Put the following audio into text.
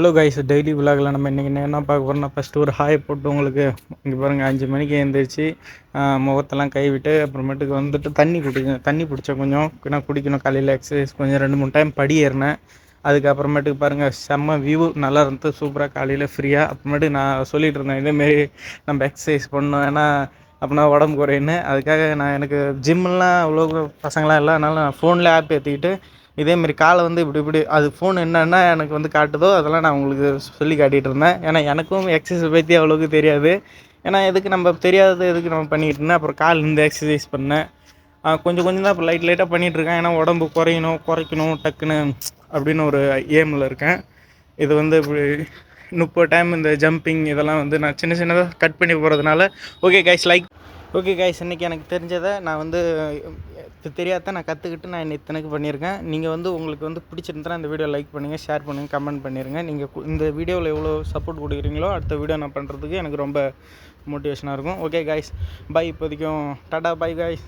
Hello guys daily விலாகில் நம்ம இன்றைக்கி என்ன பார்க்க போகிறோம்னா ஃபஸ்ட்டு ஒரு ஹாய் போட்டு உங்களுக்கு இங்கே பாருங்கள் அஞ்சு மணிக்கு எழுந்திரிச்சு முகத்தெல்லாம் கைவிட்டு அப்புறமேட்டுக்கு வந்துட்டு தண்ணி குடிக்கணும் தண்ணி பிடிச்சேன் கொஞ்சம் ஏன்னா குடிக்கணும் காலையில் எக்ஸசைஸ் கொஞ்சம் ரெண்டு மூணு டைம் படி ஏறினேன். அதுக்கப்புறமேட்டுக்கு பாருங்கள் செம்ம வியூ நல்லா இருந்தது சூப்பராக காலையில் ஃப்ரீயாக அப்புறமேட்டு நான் சொல்லிகிட்டு இருந்தேன் இதேமாரி நம்ம எக்ஸசைஸ் பண்ணோம் ஏன்னா அப்படின்னா உடம்பு குறையுன்னு அதுக்காக நான் எனக்கு ஜிம்மெலாம் அவ்வளோ பசங்களாம் இல்லை அதனால் நான் ஃபோனில் ஆப் ஏற்றிக்கிட்டு இதேமாரி காலை வந்து இப்படி இப்படி அது ஃபோன் என்னென்ன எனக்கு வந்து காட்டுதோ அதெல்லாம் நான் உங்களுக்கு சொல்லி காட்டிகிட்டு இருந்தேன். ஏன்னா எனக்கும் எக்ஸசைஸ் பற்றி அவ்வளோக்கு தெரியாது. ஏன்னா எதுக்கு நம்ம தெரியாதது எதுக்கு நம்ம பண்ணிக்கிட்டு இருந்தேன் அப்புறம் கால் இந்த எக்ஸசைஸ் பண்ணேன். கொஞ்சம் கொஞ்சம் தான் இப்போ லைட் லைட்டாக பண்ணிகிட்ருக்கேன் ஏன்னா உடம்பு குறையணும் குறைக்கணும் டக்குன்னு அப்படின்னு ஒரு ஏமில் இருக்கேன். இது வந்து இப்படி முப்பது டைம் இந்த ஜம்பிங் இதெல்லாம் வந்து நான் சின்ன சின்னதாக கட் பண்ணி போகிறதுனால okay guys like okay guys இன்றைக்கி எனக்கு தெரிஞ்சதை நான் வந்து இப்போ தெரியாத நான் கற்றுக்கிட்டு நான் இத்தனைக்கு பண்ணியிருக்கேன். நீங்கள் வந்து உங்களுக்கு வந்து பிடிச்சிருந்தா இந்த வீடியோ லைக் பண்ணுங்கள் ஷேர் பண்ணுங்கள் கமெண்ட் பண்ணிடுங்க நீங்கள் இந்த வீடியோவில் எவ்வளோ சப்போர்ட் கொடுக்குறீங்களோ அடுத்த வீடியோ நான் பண்ணுறதுக்கு எனக்கு ரொம்ப மோட்டிவேஷனாக இருக்கும். Okay guys bye இப்போதைக்கும். Tata bye guys